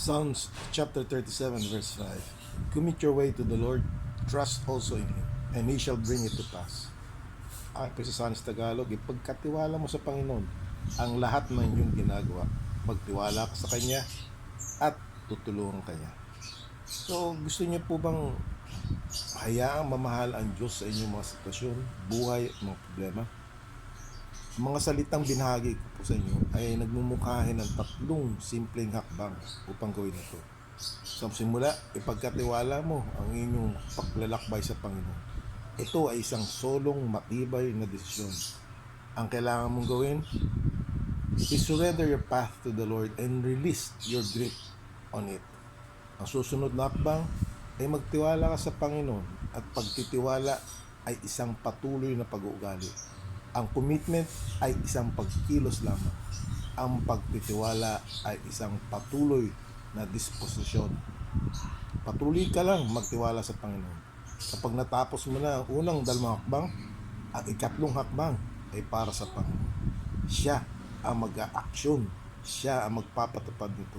Psalms chapter 37 verse 5. Commit your way to the Lord, trust also in Him, and He shall bring it to pass. Ang Pesasanis Tagalog, ipagkatiwala mo sa Panginoon ang lahat ng iyong ginagawa. Magtiwala ka sa Kanya at tutulungan ka niya. So, gusto niyo po bang hayaang mamahal ang Diyos sa inyong mga sitwasyon, buhay at mga problema? Mga salitang binahagi ko po sa inyo ay nagmumukhahin ng tatlong simpleng hakbang upang gawin ito. Sa simula, ipagkatiwala mo ang inyong paglalakbay sa Panginoon. Ito ay isang solong matibay na desisyon. Ang kailangan mong gawin is surrender your path to the Lord and release your grip on it. Ang susunod na hakbang ay magtiwala ka sa Panginoon at pagtitiwala ay isang patuloy na pag-uugali. Ang commitment ay isang pagkilos lamang. Ang pagtitiwala ay isang patuloy na disposisyon. Patuloy ka lang magtiwala sa Panginoon. Kapag natapos mo na ang unang dalawang hakbang, ang ikatlong hakbang ay para sa Panginoon. Siya ang mag-aaksyon. Siya ang magpapatupad nito.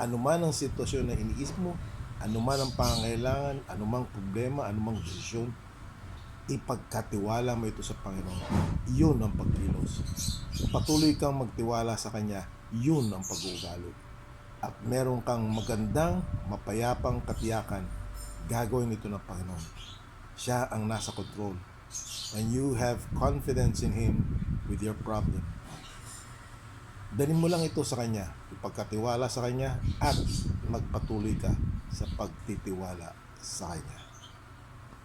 Anuman ang sitwasyon na iniisip mo, anuman ang pangangailangan, anumang problema, anumang desisyon, ipagkatiwala mo ito sa Panginoon. Iyon ang pagkilos. Patuloy kang magtiwala sa Kanya, yun ang pag-uugali. At meron kang magandang, mapayapang katiyakan, gagawin ito ng Panginoon. Siya ang nasa control. And you have confidence in Him with your problem. Dalhin mo lang ito sa Kanya, ipagkatiwala sa Kanya, at magpatuloy ka sa pagtitiwala sa Kanya.